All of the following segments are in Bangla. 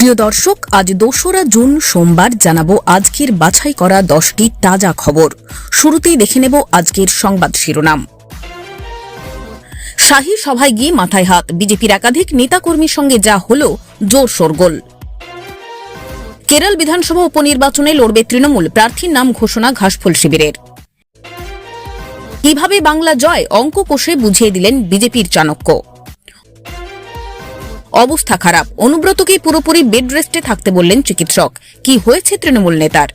প্রিয় দর্শক, আজ দোসরা জুন সোমবার জানাব আজকের বাছাই করা দশটি তাজা খবর। শুরুতেই দেখে নেব আজকের সংবাদ শিরোনাম। শাহী সভায় গিয়ে মাথায় হাত। বিজেপির একাধিক নেতাকর্মীর সঙ্গে যা হল জোর শোরগোল। কেরল বিধানসভা উপনির্বাচনে লড়বে তৃণমূল। প্রার্থীর নাম ঘোষণা ঘাসফুল শিবিরের। কীভাবে বাংলা জয়? অঙ্ক কোষে বুঝিয়ে দিলেন বিজেপির চাণক্য। অবস্থা খারাপ। অনুব্রতকে পুরোপুরি বেড রেস্টে থাকতে বললেন চিকিৎসক। কি হয়েছে তৃণমূল নেতার?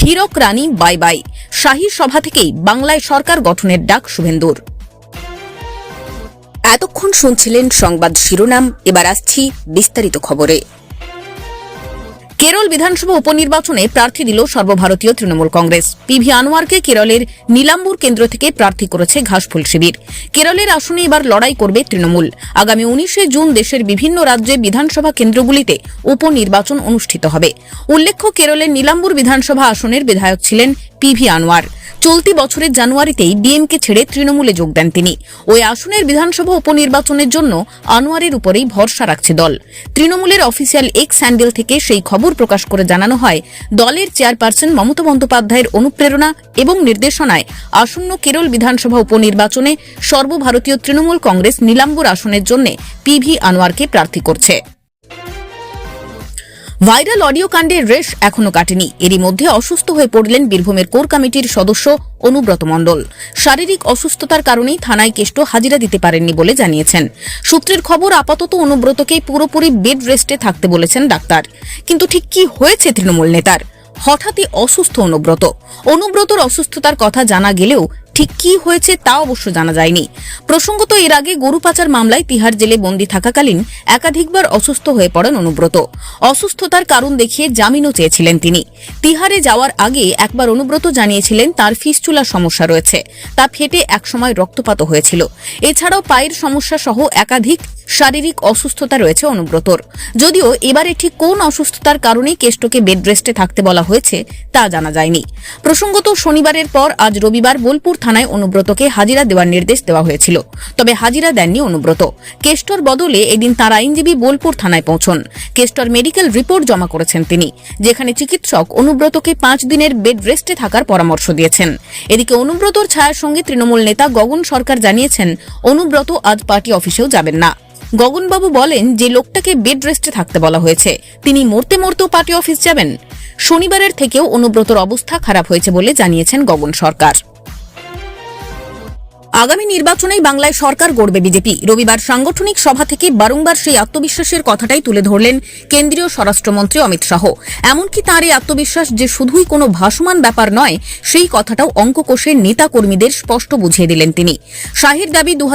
হীরক রানী বাই বাই শাহী সভা থেকেই বাংলায় সরকার গঠনের ডাক শুভেন্দুর। এতক্ষণ শুনছিলেন সংবাদ শিরোনাম, এবার আসছি বিস্তারিত খবরে। কেরল বিধানসভা উপনির্বাচনে প্রার্থী দিল সর্বভারতীয় তৃণমূল কংগ্রেস। পিভি আনোয়ারকে কেরলের নীলাম্বুর কেন্দ্র থেকে প্রার্থী করেছে ঘাসফুল শিবির। কেরলের আসনে এবার লড়াই করবে তৃণমূল। আগামী উনিশে জুন দেশের বিভিন্ন রাজ্যে বিধানসভা কেন্দ্রগুলিতে উপনির্বাচন অনুষ্ঠিত হবে। উল্লেখ্য, কেরলের নীলাম্বুর বিধানসভা আসনের বিধায়ক ছিলেন পিভি আনোয়ার। চলতি বছরের জানুয়ারিতেই ডিএমকে ছেড়ে তৃণমূলে যোগ দেন তিনি। ওই আসনের বিধানসভা উপনির্বাচনের জন্য আনোয়ারের উপরেই ভরসা রাখছে দল। তৃণমূলের অফিসিয়াল এক্স হ্যান্ডেল থেকে সেই খবর প্রকাশ করে জানানো হয়, দলের চেয়ারপারসন মমতা বন্দ্যোপাধ্যায়ের অনুপ্রেরণা এবং নির্দেশনায় আসন্ন কেরল বিধানসভা উপনির্বাচনে সর্বভারতীয় তৃণমূল কংগ্রেস নীলাম্বুর আসনের জন্য পিভি আনোয়ারকে প্রার্থী করছে। ভাইরাল অডিও কাণ্ডের রেশ এখনও কাটেনি। এরই মধ্যে অসুস্থ হয়ে পড়লেন বীরভূমের কোর কমিটির সদস্য অনুব্রত মণ্ডল। শারীরিক অসুস্থতার কারণেই থানায় কেষ্ট হাজিরা দিতে পারেননি বলে জানিয়েছেন। সূত্রের খবর, আপাতত অনুব্রতকে পুরোপুরি বেড রেস্টে থাকতে বলেছেন ডাক্তার। কিন্তু ঠিক কি হয়েছে তৃণমূল নেতার? হঠাৎই অসুস্থ অনুব্রত। অনুব্রতর অসুস্থতার কথা জানা গেলেও ঠিক কি হয়েছে তা অবশ্য জানা যায়নি। প্রসঙ্গত, এর আগে গরু পাচার মামলায় তিহার জেলে বন্দী থাকাকালীন একাধিকবার অসুস্থ হয়ে পড়েন অনুব্রত। অসুস্থতার কারণ দেখিয়ে জামিনও চেয়েছিলেন তিনি। তিহারে যাওয়ার আগে একবার অনুব্রত জানিয়েছিলেন তার ফিসচুলার সমস্যা রয়েছে। তা ফেটে একসময় রক্তপাত হয়েছিল। এছাড়াও পায়ের সমস্যা সহ একাধিক শারীরিক অসুস্থতা রয়েছে অনুব্রতর। যদিও এবারে ঠিক কোন অসুস্থতার কারণে কেষ্টকে বেড রেস্টে থাকতে বলা হয়েছে তা জানা যায়নি। প্রসঙ্গত, শনিবারের পর আজ রবিবার বোলপুর থানায় অনুব্রতকে হাজিরা দেওয়ার নির্দেশ দেওয়া হয়েছিল। তবে হাজিরা দেননি অনুব্রত। কেষ্টর বদলে এদিন তার আইনজীবী বোলপুর থানায় পৌঁছন। কেষ্টর মেডিকেল রিপোর্ট জমা করেছেন তিনি, যেখানে চিকিৎসক অনুব্রতকে পাঁচ দিনের বেড রেস্টে থাকার পরামর্শ দিয়েছেন। এদিকে অনুব্রতর ছায়ার সঙ্গে তৃণমূল নেতা গগন সরকার জানিয়েছেন, অনুব্রত আজ পার্টি অফিসেও যাবেন না। গগনবাবু বলেন, যে লোকটাকে বেড রেস্টে থাকতে বলা হয়েছে, তিনি মরতে মরতেও পার্টি অফিস যাবেন। শনিবারের থেকেও অনুব্রতর অবস্থা খারাপ হয়েছে বলে জানিয়েছেন গগন সরকার। আগামী নির্বাচনেই বাংলায় সরকার গড়বে বিজেপি। রবিবার সাংগঠনিক সভা থেকে বারংবার সেই আত্মবিশ্বাসের কথাটাই তুলে ধরলেন কেন্দ্রীয় স্বরাষ্ট্রমন্ত্রী অমিত শাহ। এমনকি তাঁর এই আত্মবিশ্বাস যে শুধুই কোনো ভাসমান ব্যাপার নয়, সেই কথাটাও অঙ্ক কোষে নেতা কর্মীদের স্পষ্ট বুঝিয়ে দিলেন তিনি। শাহের দাবি দু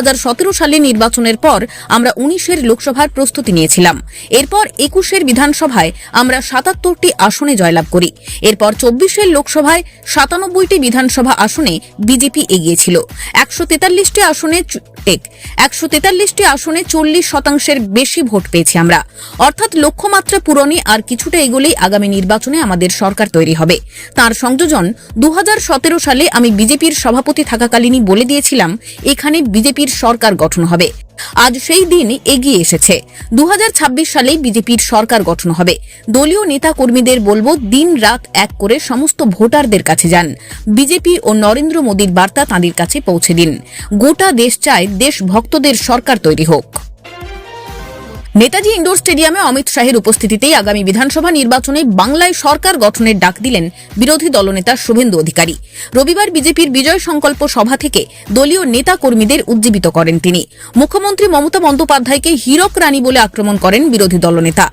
সালে নির্বাচনের পর আমরা উনিশের লোকসভার প্রস্তুতি নিয়েছিলাম। এরপর একুশের বিধানসভায় আমরা সাতাত্তরটি আসনে জয়লাভ করি। এরপর চব্বিশের লোকসভায় সাতানব্বইটি বিধানসভা আসনে বিজেপি এগিয়েছিল একশো তেতাল্লিশটি আসনে টেক। একশো তেতাল্লিশটি আসনে চল্লিশ শতাংশের বেশি ভোট পেয়েছি আমরা। অর্থাৎ লক্ষ্যমাত্রা পূরণে আর কিছুটা এগোলেই আগামী নির্বাচনে আমাদের সরকার তৈরি হবে। তার সংযোজন দু হাজার সতেরো সালে আমি বিজেপির সভাপতি থাকাকালীনই বলে দিয়েছিলাম, এখানে বিজেপির সরকার গঠন হবে। আজ সেই দিন এগিয়ে এসেছে। দু সালে বিজেপির সরকার গঠন হবে। দলীয় নেতা কর্মীদের বলব দিন রাত এক করে সমস্ত ভোটারদের কাছে যান। বিজেপি ও নরেন্দ্র মোদীর বার্তা তাঁদের কাছে পৌঁছে দিন। গোটা দেশ চায় দেশ ভক্তদের সরকার তৈরি হোক। নেতাজি ইন্ডোর স্টেডিয়ামে অমিত শাহের উপস্থিতিতেই আগামী বিধানসভা নির্বাচনে বাংলায় সরকার গঠনের ডাক দিলেন বিরোধী দলনেতা শুভেন্দু অধিকারী। রবিবার বিজেপির বিজয় সংকল্প সভা থেকে দলীয় নেতা কর্মীদের উজ্জীবিত করেন তিনি। মুখ্যমন্ত্রী মমতা বন্দ্যোপাধ্যায়কে হীরক রানী বলে আক্রমণ করেন বিরোধী দলনেতা।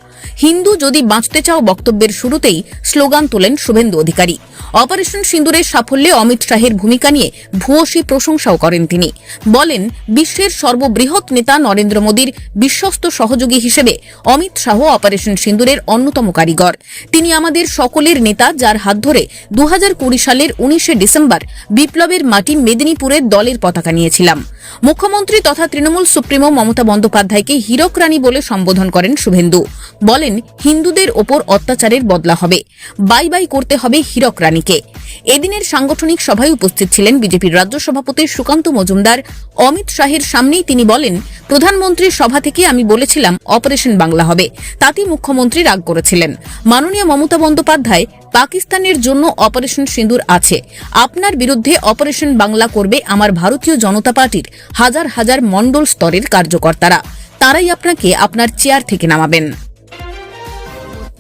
হিন্দু যদি বাঁচতে চাও বক্তব্যের শুরুতেই স্লোগান তোলেন শুভেন্দু অধিকারী। অপারেশন সিন্দুরের সাফল্যে অমিত শাহের ভূমিকা নিয়ে ভূয়সী প্রশংসাও করেন তিনি। বলেন, বিশ্বের সর্ববৃহৎ নেতা নরেন্দ্র মোদীর বিশ্বস্ত সহযোগী হিসেবে অমিত শাহ অপারেশন সিন্দুরের অন্যতম কারিগর। তিনি আমাদের সকলের নেতা, যার হাত ধরে দু হাজার কুড়ি সালের উনিশে ডিসেম্বর বিপ্লবের মাটি মেদিনীপুরের দলের পতাকা নিয়েছিলাম। মুখ্যমন্ত্রী তথা তৃণমূল সুপ্রিমো মমতা বন্দ্যোপাধ্যায়কে হীরক রানী বলে সম্বোধন করেন শুভেন্দু। বলেন, হিন্দুদের ওপর অত্যাচারের বদলা হবে। বাই বাই করতে হবে হীরক রানীকে এদিনের সাংগঠনিক সভায় উপস্থিত ছিলেন বিজেপির রাজ্য সভাপতি সুকান্ত মজুমদার। অমিত শাহের সামনেই তিনি বলেন, প্রধানমন্ত্রীর সভা থেকে আমি বলেছিলাম, অপারেশন বাংলা হবে। তাতে মুখ্যমন্ত্রী রাগ করেছিলেন। মাননীয় মমতা বন্দ্যোপাধ্যায় পাকিস্তানের জন্য অপারেশন সিঁদুর আছে। আপনার বিরুদ্ধে অপারেশন বাংলা করবে আমার ভারতীয় জনতা পার্টির হাজার হাজার মণ্ডল স্তরের কার্যকর্তারা। তারাই আপনাকে আপনার চেয়ার থেকে নামাবেন।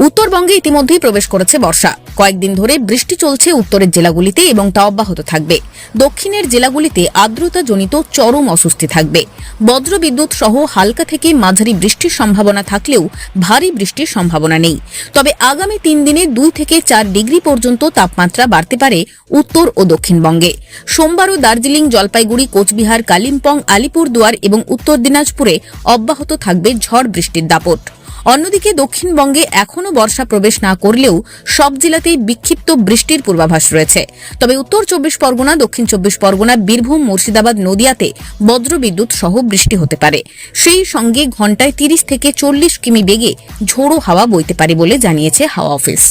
উত্তরবঙ্গে ইতিমধ্যেই প্রবেশ করেছে বর্ষা। কয়েকদিন ধরে বৃষ্টি চলছে উত্তরের জেলাগুলিতে এবং তা অব্যাহত থাকবে। দক্ষিণের জেলাগুলিতে আর্দ্রতাজনিত চরম অস্বস্তি থাকবে। বজ্রবিদ্যুৎ সহ হালকা থেকে মাঝারি বৃষ্টির সম্ভাবনা থাকলেও ভারী বৃষ্টির সম্ভাবনা নেই। তবে আগামী তিন দিনে দুই থেকে চার ডিগ্রি পর্যন্ত তাপমাত্রা বাড়তে পারে উত্তর ও দক্ষিণবঙ্গে। সোমবারও দার্জিলিং, জলপাইগুড়ি, কোচবিহার, কালিম্পং, আলিপুরদুয়ার এবং উত্তর দিনাজপুরে অব্যাহত থাকবে ঝড় বৃষ্টির দাপট। অন্যদিকে দক্ষিণবঙ্গে এখনও বর্ষা প্রবেশ না করলেও সব জেলাতেই বিক্ষিপ্ত বৃষ্টির পূর্বাভাস রয়েছে। তবে উত্তর চব্বিশ পরগনা, দক্ষিণ চব্বিশ পরগনা, বীরভূম, মুর্শিদাবাদ নদিয়াতে বজ্রবিদ্যুৎ সহ বৃষ্টি হতে পারে। সেই সঙ্গে ঘন্টায় তিরিশ থেকে চল্লিশ কিমি বেগে ঝোড়ো হাওয়া বইতে পারে বলে জানিয়েছে হাওয়া অফিস।